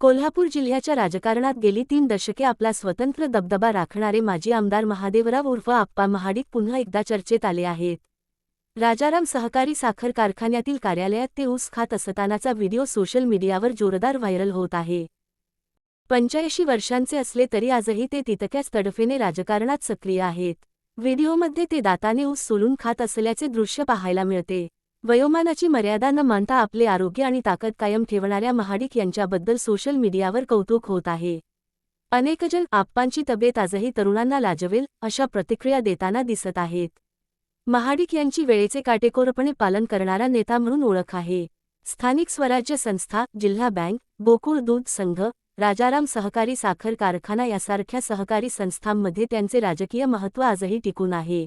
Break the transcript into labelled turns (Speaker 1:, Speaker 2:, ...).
Speaker 1: कोल्हापूर जिल्ह्याच्या राजकारणात गेली तीन दशके आपला स्वतंत्र दबदबा राखणारे माजी आमदार महादेवराव उर्फ आप्पा महाडिक पुन्हा एकदा चर्चेत आले आहेत. राजाराम सहकारी साखर कारखान्यातील कार्यालयात ते ऊस खात असतानाचा व्हिडिओ सोशल मीडियावर जोरदार व्हायरल होत आहे. पंच्याऐंशी वर्षांचे असले तरी आजही ते तितक्याच तडफेने राजकारणात सक्रिय आहेत. व्हिडिओमध्ये ते दाताने ऊस सोलून खात असल्याचे दृश्य पाहायला मिळते. वयोमानाची मर्यादा न मानता आपले आरोग्य आणि ताकद कायम ठेवणाऱ्या महाडिक यांच्याबद्दल सोशल मीडियावर कौतुक होत आहे. अनेकजण आप्पांची तब्येत आजही तरुणांना लाजवेल अशा प्रतिक्रिया देताना दिसत आहेत. महाडिक यांची वेळेचे काटेकोरपणे पालन करणारा नेता म्हणून ओळख आहे. स्थानिक स्वराज्य संस्था जिल्हा बँक गोकुळ दूध संघ राजाराम सहकारी साखर कारखाना यासारख्या सहकारी संस्थांमध्ये त्यांचे राजकीय महत्त्व आजही टिकून आहे.